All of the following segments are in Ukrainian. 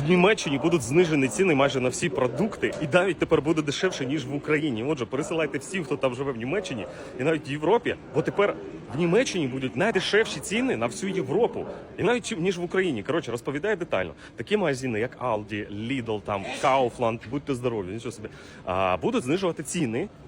в Німеччині будуть знижені ціни майже на всі продукти, і навіть тепер буде дешевше ніж в Україні. Отже, пересилайте всі, хто там живе в Німеччині, і навіть в Європі, бо тепер в Німеччині будуть найдешевші ціни на всю Європу, і навіть ніж в Україні. Коротше, розповідає детально. Такі магазини, як Aldi, Lidl, там Kaufland, будьте здорові, нічого собі, будуть знижувати ціни.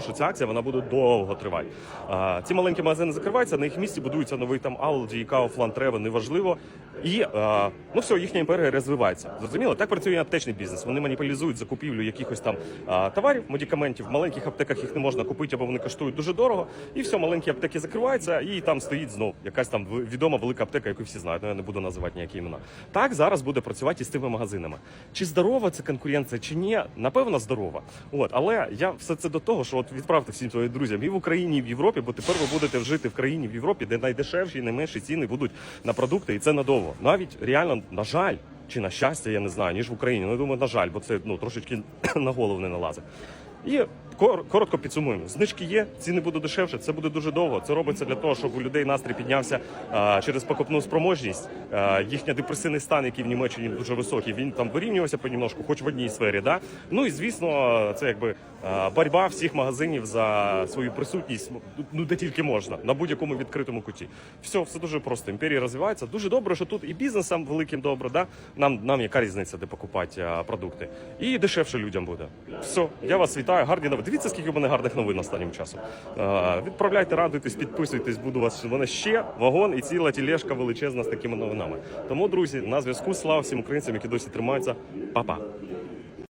що ця акція вона буде довго тривати. А, ці маленькі магазини закриваються, на їх місці будується новий там Aldi, Kaufland, Rewe, неважливо. І е, ну все, їхня імперія розвивається. Зрозуміло, так працює аптечний бізнес. Вони маніпулізують закупівлю якихось там е, товарів, медикаментів. В маленьких аптеках їх не можна купити, або вони коштують дуже дорого. І все, маленькі аптеки закриваються, і там стоїть знов якась там відома велика аптека, яку всі знають. Ну я не буду називати ніякі імена. Так зараз буде працювати і з тими магазинами. Чи здорова це конкуренція, чи ні? Напевно, здорова. От, але я все це до того, що от відправте всім своїм друзям і в Україні, і в Європі, бо тепер ви будете жити в країні в Європі, де найдешевші і найменші ціни будуть на продукти, і це надовго. Навіть реально, на жаль. Чи на щастя, я не знаю, ніж в Україні. Ну, я думаю, на жаль, бо це ну трошечки на голову не налазить. І коротко підсумуємо. Знижки є, ціни будуть дешевше. Це буде дуже довго. Це робиться для того, щоб у людей настрій піднявся через покупну спроможність. Їхня депресивний стан, який в Німеччині дуже високий, він там вирівнювався понемножку, хоч в одній сфері. Да? Ну і звісно, це якби боротьба всіх магазинів за свою присутність, ну де тільки можна, на будь-якому відкритому куті. Все, все дуже просто. Імперія розвивається. Дуже добре, що тут і бізнесам великим добре. Да? Нам, нам яка різниця, де покупати продукти. І дешевше людям буде. Все, я вас вітаю. Гарні новини. Дивіться, скільки в мене гарних новин останнім часом. Відправляйте, радуйтесь, підписуйтесь. Буду вас. Мене ще вагон і ціла тілешка величезна з такими новинами. Тому, друзі, на зв'язку. Слава всім українцям, які досі тримаються. Па-па.